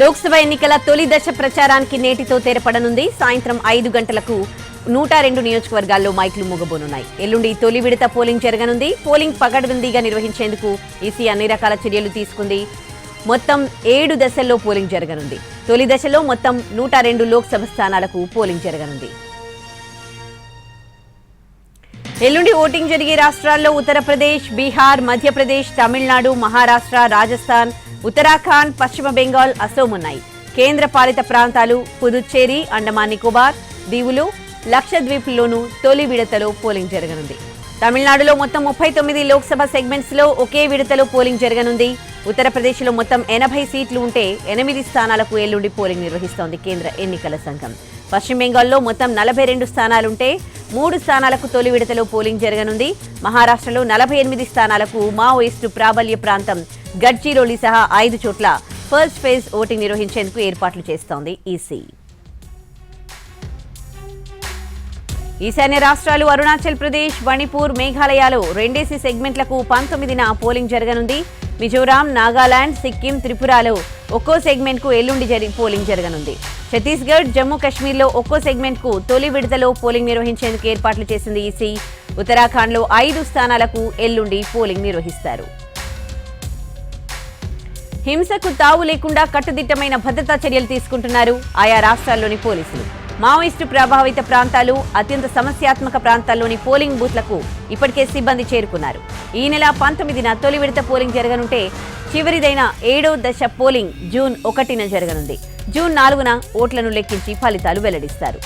లోక్సభ ఎన్నికల తొలి దశ ప్రచారానికి నేటితో తెరపడనుంది. సాయంత్రం ఐదు గంటలకు నూట రెండు నియోజకవర్గాల్లో మైకులు మూగబోనున్నాయి. ఎల్లుండి తొలి విడత పోలింగ్ జరగనుంది. పోలింగ్ పగడబందీగా నిర్వహించేందుకు ఈసీ అన్ని రకాల చర్యలు తీసుకుంది. మొత్తం ఏడు దశల్లో పోలింగ్ జరగనుంది. తొలి దశలో మొత్తం నూట రెండు లోక్సభ స్థానాలకు పోలింగ్ జరగనుంది. ఎల్లుండి ఓటింగ్ జరిగే రాష్ట్రాల్లో ఉత్తరప్రదేశ్ బీహార్ మధ్యప్రదేశ్ తమిళనాడు మహారాష్ట్ర రాజస్థాన్ ఉత్తరాఖండ్ పశ్చిమ బెంగాల్ అసోం ఉన్నాయి. కేంద్ర పాలిత ప్రాంతాలు పుదుచ్చేరి అండమాన్ నికోబార్ దీవులు లక్షద్వీప్లోనూ తొలి విడతలో పోలింగ్ జరగనుంది. తమిళనాడులో మొత్తం ముప్పై తొమ్మిది లోక్సభ సెగ్మెంట్స్లో ఒకే విడతలో పోలింగ్ జరగనుంది. ఉత్తరప్రదేశ్లో మొత్తం ఎనభై సీట్లు ఉంటే ఎనిమిది స్థానాలకు ఎల్లుండి పోలింగ్ నిర్వహిస్తోంది కేంద్ర ఎన్నికల సంఘం. పశ్చిమ బెంగాల్లో మొత్తం నలభై రెండు స్థానాలుంటే మూడు స్థానాలకు తొలి విడతలో పోలింగ్ జరగనుంది. మహారాష్ట్రలో నలభై ఎనిమిది స్థానాలకు మావోయిస్టు ప్రాబల్య ప్రాంతం గడ్చిరోలి సహా ఐదు చోట్ల ఫస్ట్ ఫేజ్ ఓటింగ్ నిర్వహించేందుకు ఏర్పాట్లు చేస్తోంది ఈసీ. ఈశాన్య రాష్ట్రాలు అరుణాచల్ ప్రదేశ్ మణిపూర్ మేఘాలయాలో రెండేసి సెగ్మెంట్లకు పంతొమ్మిదిన పోలింగ్ జరగనుంది. మిజోరాం నాగాలాండ్ సిక్కిం త్రిపురలో ఒక్కో సెగ్మెంట్కు ఎల్లుండి జరి పోలింగ్ జరగనుంది. ఛత్తీస్గఢ్ జమ్మూ కాశ్మీర్లో ఒక్కో సెగ్మెంట్కు తొలి విడతలో పోలింగ్ నిర్వహించేందుకు ఏర్పాట్లు చేసింది ఈసీ. ఉత్తరాఖండ్లో ఐదు స్థానాలకు ఎల్లుండి పోలింగ్ నిర్వహిస్తారు. హింసకు తావు లేకుండా కట్టుదిట్టమైన భద్రతా చర్యలు తీసుకుంటున్నారు ఆయా రాష్ట్రాల్లోని పోలీసులు. మావోయిస్టు ప్రభావిత ప్రాంతాలు అత్యంత సమస్యాత్మక ప్రాంతాల్లోని పోలింగ్ బూత్లకు ఇప్పటికే సిబ్బంది చేరుకున్నారు. ఈ నెల పంతొమ్మిదిన తొలి విడత పోలింగ్ జరగనుంటే చివరిదైన ఏడో దశ పోలింగ్ జూన్ ఒకటిన జరగనుంది. జూన్ నాలుగున ఓట్లను లెక్కించి ఫలితాలు వెల్లడిస్తారు.